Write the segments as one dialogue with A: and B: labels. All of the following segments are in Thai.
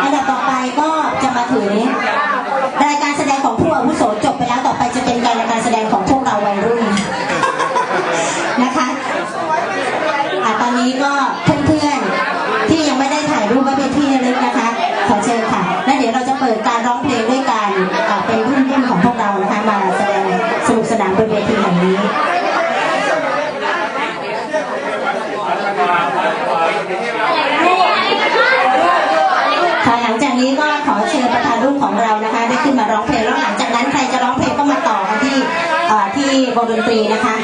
A: อันดับต่อไปก็จะมาถึงรายการแสดงของผู้อาวุโสจบไปแล้วต่อไปจะเป็นการรายการแสดงของพวกเราวัยรุ่นนะคะอะตอนนี้ก็เพื่อนๆที่ยังไม่ได้ถ่ายรูปไว้เป็นที่ระลึกนะคะ ขอเชิญค่ะ และเดี๋ยวเราจะเปิดการร้องเพลงด้วยการอะเป็นรุ่นๆของพวกเรานะคะมาแสดงสนุกสนานบนเวทีแห่งนี้ ค่ะหลังจาก นี้ก็ขอเชิญประธานรุ่งของเรานะคะ ได้ขึ้นมาร้องเพลงแล้วหลังจากนั้นใครจะร้องเพลงก็มาต่อกันที่ที่วงดนตรีนะคะ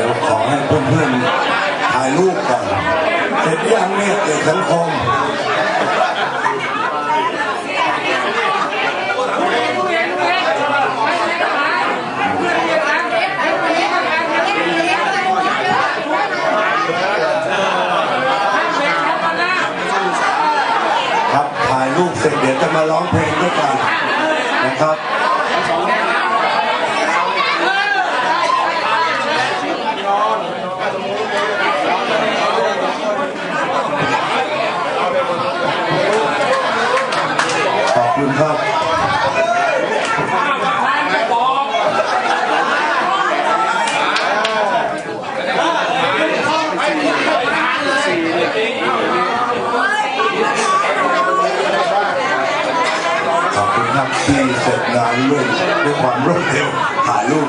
B: ดี๋ยวขอให้เพื่อนๆถ่ายรูปก่อนเสร็จยังเนี่ยเอกสังคมครับถ่ายรูปเสร็จเดี๋ยวจะมาร้องเพลงด้วยกันนะครับ ขอบคุณครับ ขอบคุณครับ ที่เสร็จงานด้วยด้วยความรวดเร็วถ่ายรูป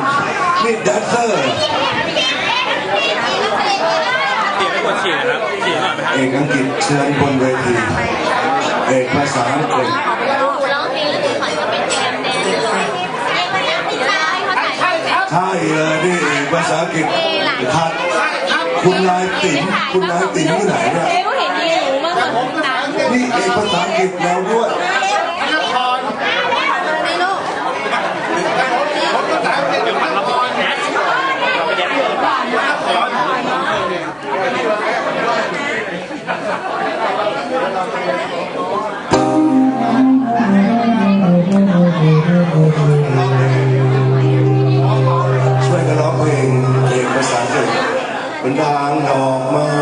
B: นี่แดนเซอร์
C: เดี๋ยวไม่กดฉี่นะครับฉี่หน่อยไหมครับ
B: เอกอังกฤษเชิญบนเวทีเอกภาษาอังกฤษ
D: ร้องเพลงแล้วถึงขวัญก็เป็นแจมแดนเลยใช่เขาถ่าย
B: ใช่เลยนี่เอกภาษาอังกฤษทัดคุณนายติ๋มคุณนายติ๋มที่ไหนเนี่ย
D: เอ๊ะก็เห็นยืนอยู่เมื่อก่อนตาม
B: นี่เอกภาษาอังกฤษแล้วด้วย
D: ในโลก
B: ช่วยกันร้องเพลงเพลงภาษาอังกฤษเป็นทางดอกไม้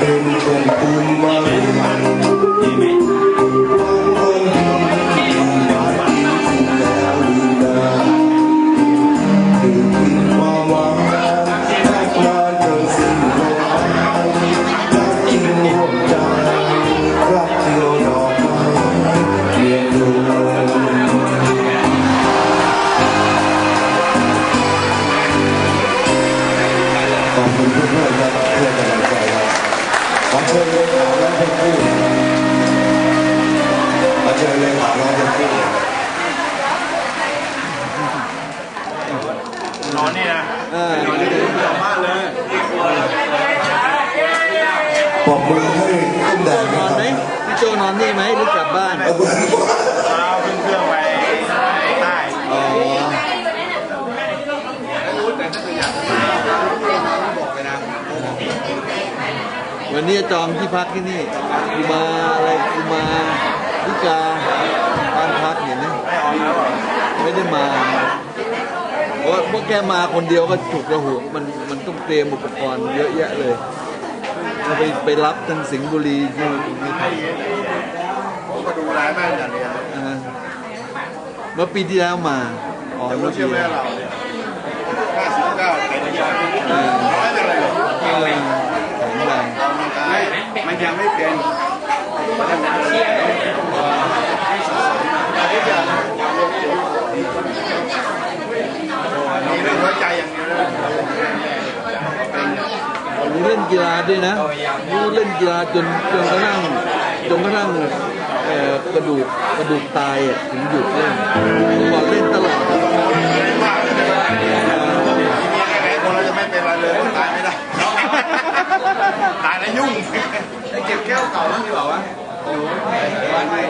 B: ฉันเป็ ปรบมือให้ตุ้มแดง
E: น
B: นะ
E: อน
B: ครั
E: ไหม
B: บ
E: พี่โจนอนนี่ไหมหรือกลับบ้าน
B: เอามือ
C: เช้าขึ้นเครื่องไปใต้
E: อ๋อวันนี้จองที่พักที่นี่กูมาอะไรกูมาลิกาบ้านพักเห็นไหมไม่ได้มาเพราะพวกแกมาคนเดียวก็ฉุกระหุกมันมันต้องเตรียมอุปกรณ์เยอะแยะเลย เราไปไปรับทางสิงห์บุรีที่นี่
C: ผมก็ดูร้ายมากอย่างเนี้
E: อ่าเมื่อปีที่แล้วมาอ๋อ
C: แต่
E: เมื่อปี
C: เชื่อแม่
E: แล้ว
C: เราเนี่ย59แต่ยังน้อยจังเลย
E: เออแข็งแรง
C: มันยังไม่เป็นมีเรื่องหัวใจอย่างเดียวเลย
E: รู้เล่น กีฬาด้วยนะรู้เล่นกีฬาจนจนกระทั่งจนกระทั่งเอ่อกระดูกกระดูกตายอะถึงหยุดเล่นเมื่อก่อนเล่นตลอด
C: ไม่ว่าเลยมีแค่ไหนคนเราจะไม่เป็นอะไรเลยตายไม่ได้ตายแล้วยุ่งเก็บแก้วเก่าแล้วดีกว่าวะอยู่บ้านไม่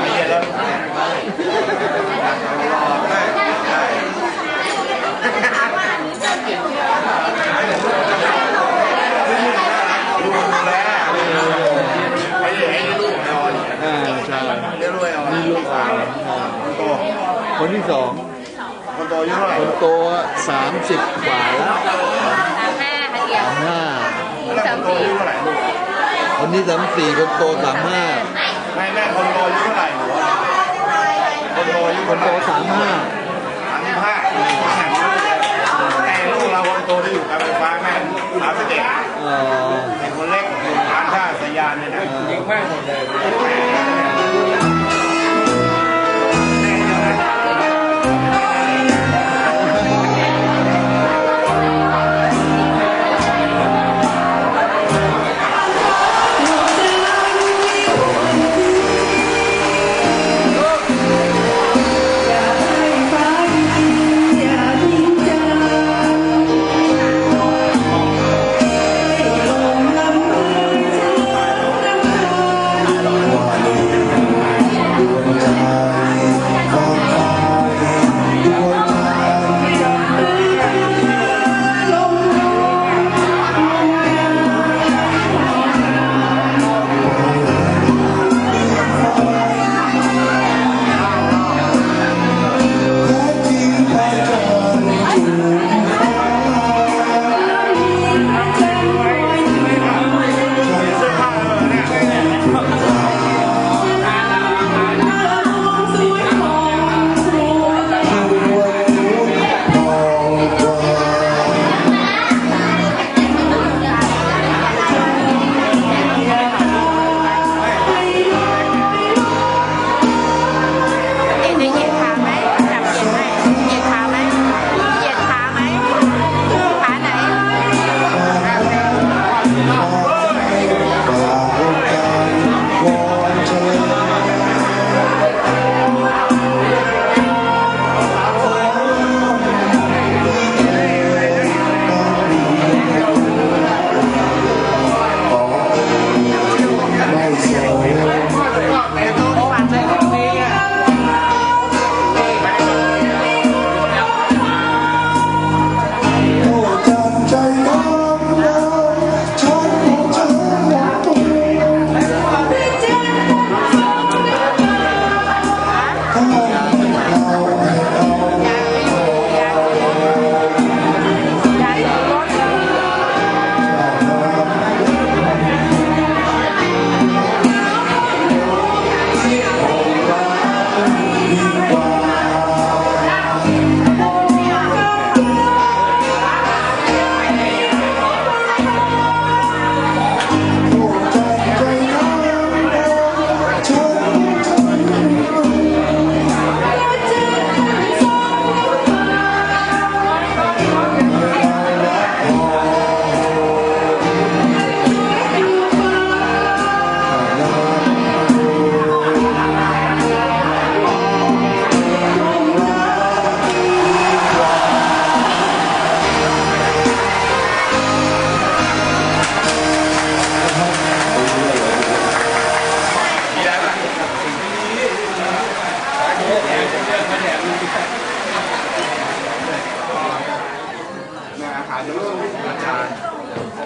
C: ไม่เย็นแล้วได้ได้ลูกดูแลไม่ได้ให้ลูกนอน
E: อ่าใช่
C: เลี้ยงรวยเอานี่ลูกสาวคนโต
E: คนที่สอง
C: คนโตอายุเท่าไหร่
E: คนโต สามสิบกว่าแล้ว
D: แม่ค่ะเดียว
E: สามห้า
C: แล้วคนโตอายุเท่าไหร่ลูก
E: คนนี้สามสี่คนโตสามห้า
C: แม่แม่คนโตอายุเท่าไหร่หนูคนโตอายุ
E: คนโตสามห้า
C: สามสิบห้าแต่ลูกเราคนโตที่อยู่การไฟฟ้าแม่สามสิบเอ็ด
E: เอ่อ
C: เป็นคนเล็กอยู่ร้านท่าสยานเนี่ยนะยิงแม่หมดเลย